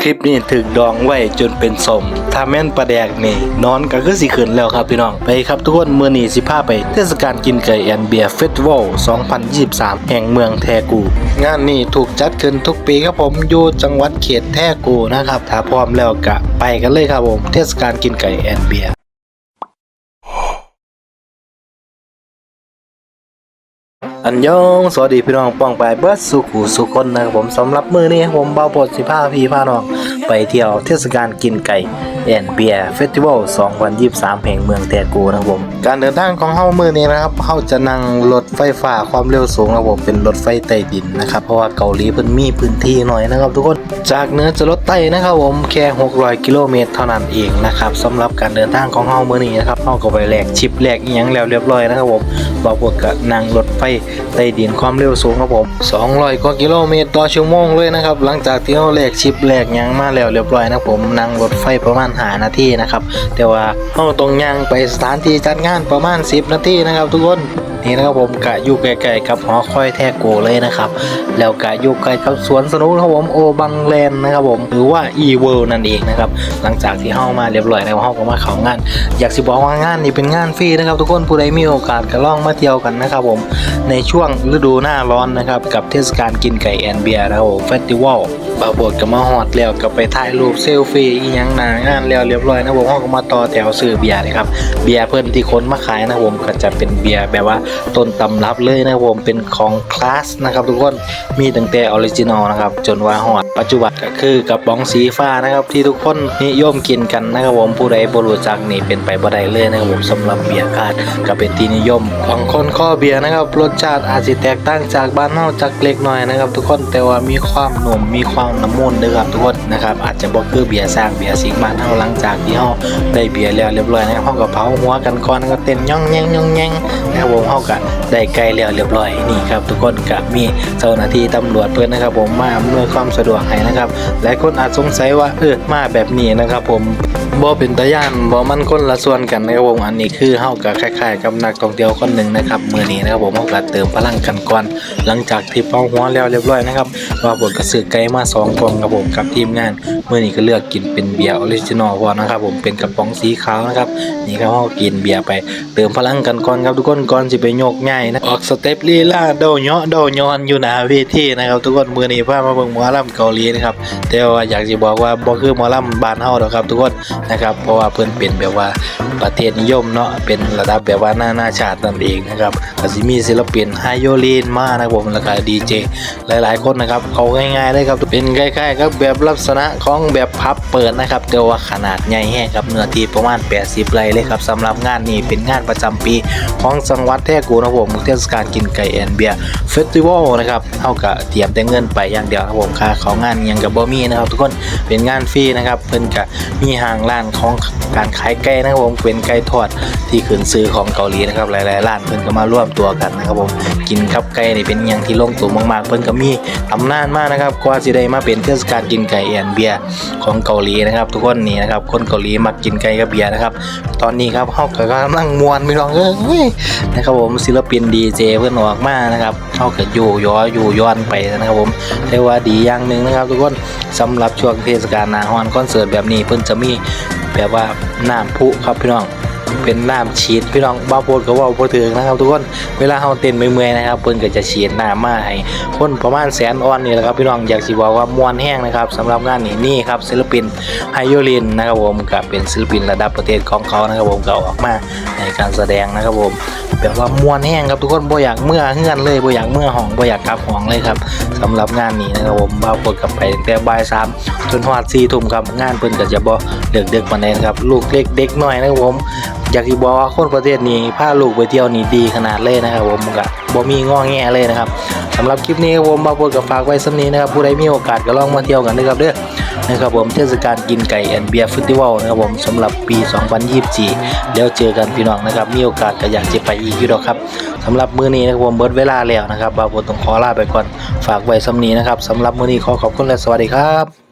คลิปนี้ถึกดองไว้จนเป็นสม ถ้าแม่นประแดกนี่ นอนก็คือสิขืนแล้วครับพี่น้อง ไปครับทุกคนเมื่อนี่สิพาไป เทศกาลกินไก่แอนเบียร์เฟสติวัล 2023 แห่งเมืองแทกู งานนี้ถูกจัดขึ้นทุกปีครับผมอยู่จังหวัดเขตแทกูนะครับ ถ้าพร้อมแล้วก็ไปกันเลยครับผม เทศกาลกินไก่แอนเบียร์ อันยองสวัสดีพี่น้องป้องไปเบิร์ดสุขุสุคนนะครับผมสำหรับมือนี้ผมเบาปดสิพาพี่พาน้อง ไปเที่ยวเทศกาลกินไก่ แอนเบียร์เฟสติวัล2023แห่งเมืองแตกูนะครับผม การเดินทางของเฮามือนี้นะครับเฮาจะนั่งรถไฟฟ้าความเร็วสูงนะครับผมเป็นรถไฟใต้ดินนะครับ เพราะว่าเกาหลีเพิ่นมีพื้นที่หน่อยนะครับ ทุกคนจากเหนือจะรถใต้นะครับผมแค่ 600 กิโลเมตรเท่านั้นเองนะครับสำหรับการเดินทางของเฮามือนี้นะครับเฮาก็ไปแลกชิปแลกอีหยังแล้วเรียบร้อยนะครับผมบ่าพวกก็นั่งรถไฟ ใต้ดินความเร็วสูงครับผม 200 กว่ากิโลเมตรต่อชั่วโมงเลยนะครับ หลังจากที่เราแลกชิปแลกยังมาแล้วเรียบร้อยนะผมนั่งรถไฟประมาณหานาทีนะครับ แต่ว่าเราต้องย่างไปสถานที่จัดงานประมาณ 10 นาทีนะครับทุกคน นี่นะครับผมกะอยู่ใกลๆกับหอคอยแทโกเลยนะครับ แล้วกะอยู่ใกลกับสวนสนุกครับผมโอบังแลนนะครับผมหรือว่า e w o r l d นั่นเองนะครับหลังจากที่เฮามาเรียบร้อยแล้วเฮาก็มาเข้างาน อยากสิบอกว่างานนี้เป็นงานฟรีนะครับทุกคนผู้ใดมีโอกาสก็ลองมาเที่ยวกันนะครับผมในช่วงฤดูหน้าร้อนนะครับกับเทศกาลกินไก่แอนเบียร์นะครับผมเฟสติวัลบาบดก็มาฮอดแล้วก็ไปถ่ายรูปเซลฟี่อีหยังนางานแล้วเรียบร้อยนะผมเฮาก็มาต่อแถวซื้อเบียร์เลยครับเบียร์เพิ่นที่คนมาขายนะครับผมก็จะเป็นเบียร์แบบว่าต้นตำรับเลยนะครับผมเป็นของคลาสนะครับทุกคนมีตั้งแต่ออริจินอลนะครับจนว่าฮอดปัจจุบันก็คือกระป๋องสีฟ้านะครับที่ทุกคนนิยมกินกันนะครับผมผู้ใดบรูจักนี่เป็นไปบ่ได้เลยนะครับผมสำหรับเบียร์คาดก็เป็นที่นิยม ของคนข้อเบียร์นะครับรสชาติอาจจะแตกต่างจากบ้านเฮาจักเล็กน้อยนะครับ ทุกคนแต่ว่ามีความหนุ่มมีความน้ำมนต์นะครับทุกคนนะครับอาจจะบ่คือเบียร์สร้างเบียร์สิงบ้านเฮาหลังจากที่เฮาได้เบียร์แล้วเรียบร้อยนะครับเฮาก็เผาหัวกันก่อนก็เต้นย่องแยงย่องแยงนะครับผมเฮาก็ได้ไกลแล้วเรียบร้อยนี่ครับ ทุกคนก็มีเจ้าหน้าที่ตำรวจเพิ่อนนะครับ ผมมาอำนวยความสะดวกให้นะครับหลายคนอาจสงสัยว่าเออมาแบบนี้นะครับ ผมบ่เป็นตาย่านบ่มันคนละส่วนกันนะครับผมอันนี้คือเฮาก็คล้ายๆกับนักท่องเที่ยวคนหนึ่งนะครับมือนี้นะครับผมเฮาก็เติมพลังกันก่อนหลังจากที่เป่าหัวแล้วเรียบร้อยนะครับว่าบทกระสือไก่มาสองกล่องครับผมกับทีมงานมือนี้ก็เลือกกินเป็นเบียร์ออริจินอลพอนะครับผมเป็นกระป๋องสีขาวนะครับนี่ครับเฮากินเบียร์ไป เติมพลังกันก่อนครับทุกคนก่อนสิไปโยกง่ายนะออกสเต็ปลีลาโดเหาะโดยอนอยู่หน้าเวทีนะครับ ทุกคนมือนี้พามาเบิ่งหมอลำเกาหลีนะครับแต่ว่าอยากสิบอกว่าบ่คือหมอลำบ้านเฮาดอกครับ ทุกคนนะครับเพราะว่าเพิ่นเป็นแบบว่าประเทศนิยมเนาะเป็นระดับแบบว่านาหน้าชาตินั่นเองนะครับก็สิมีศิลปินไฮโยลีนมานะครับผมแล้วก็ดีเจหลายๆคนนะครับเอาง่ายๆเลยครับเป็นคล้ๆครับแบบลักษณะของแบบพับเปิดนะครับแต่ว่าขนาดใหญ่แห้ครับเนื้อที่ประมาณ 80 ไร่เลยครับสำหรับงานนี้เป็นงานประจำปีของจังหวัดแท้กูนะผมเทศกาลกินไก่แอนเบียร์เฟสติวัลนะครับเท่ากับเตรียมแต่เงินไปอย่างเดียวครับผมค่าเขางานยังกับบ่มีนะครับทุกคนเป็นงานฟรีนะครับเพิ่นก็มีห้างร้านของการขายไก่นะครับผมเป็นไก่ทอดที่ขึ้นซื้อของเกาหลีนะครับหลายๆร้านเพิ่นก็มาร่วมตัวกันนะครับผมกินกับไก่นี่เป็นอหยังที่ลงตัวมากๆ เพิ่นก็มีตำนานมากนะครับกว่าสิได้มาเป็นเทศกาลกินไก่แอนเบียร์ของเกาหลีนะครับทุกคนนี่นะครับคนเกาหลีมักกินไก่กับเบียร์นะครับตอนนี้ครับเฮาก็กำลังมวนพี่น้องเอ้ยนะครับผมศิลปินดีเจเพิ่อนออกมานะครับเฮาก็อยู่ย้ออยู่ย้อนไปนะครับผมแต่ว่าดีอย่างหนึ่งนะครับ ทุกคนสำหรับช่วงเทศกาลนาร้อนคอนเสิร์ตแบบนี้เพิ่อนจะมีแบบว่าน้ำพุครับพี่น้องเป็นน้ำฉีดพี่น้องบ้าโพดก็ว่าพอถึงนะครับ ทุกคนเวลาเฮาเต้นเมื่อยๆนะครับเพิ่นก็จะฉีดน้ำมาให้คนประมาณแสนออนนี่แหละครับพี่น้องอยากสิบอกว่ามวนแห้งนะครับสำหรับงานนี้นี่ครับศิลปินไฮโยลินนะครับผมก็เป็นศิลปินระดับประเทศของเขานะครับผมก็ออกมาในการแสดงนะครับผม แบบว่ามวนแห้งครับทุกคนบ่อยากเมื่อเฮือนเลยบ่อยากเมื่อห้องบ่อยากกลับห้องเลยครับสำหรับงานนี้นะครับผมบ้าโพดกลับไปตั้งแต่บ่ายสามจนฮอด4ทุ่มครับงานเพิ่นก็จะบ่เลิกเดึกปานใดนะครับลูกเล็กเด็กน้อยนะครับผมอยากสิบอกว่าคนประเทศนี้พาลูกไปเที่ยวนี่ดีขนาดเลยนะครับผมก็บ่มีงอแงเลยนะครับสำหรับคลิปนี้ผมมาพูดกับฝากไว้สำนี้นะครับผู้ใดมีโอกาสก็ลองมาเที่ยวกันนะครับเด้อ นะครับผมเทศกาลกินไก่แอนเบียร์เฟสติวัลนะครับผมสำหรับปี 2024 เดี๋ยวเจอกันพี่น้องนะครับ มีโอกาสก็อยากจะไปอีกอยู่ดอกครับสำหรับมื้อนี้นะครับผมเบิดเวลาแล้วนะครับบ่าวผมต้องขอลาไปก่อนฝากไว้สำนี้นะครับสำหรับมื้อนี้ขอขอบคุณและสวัสดีครับ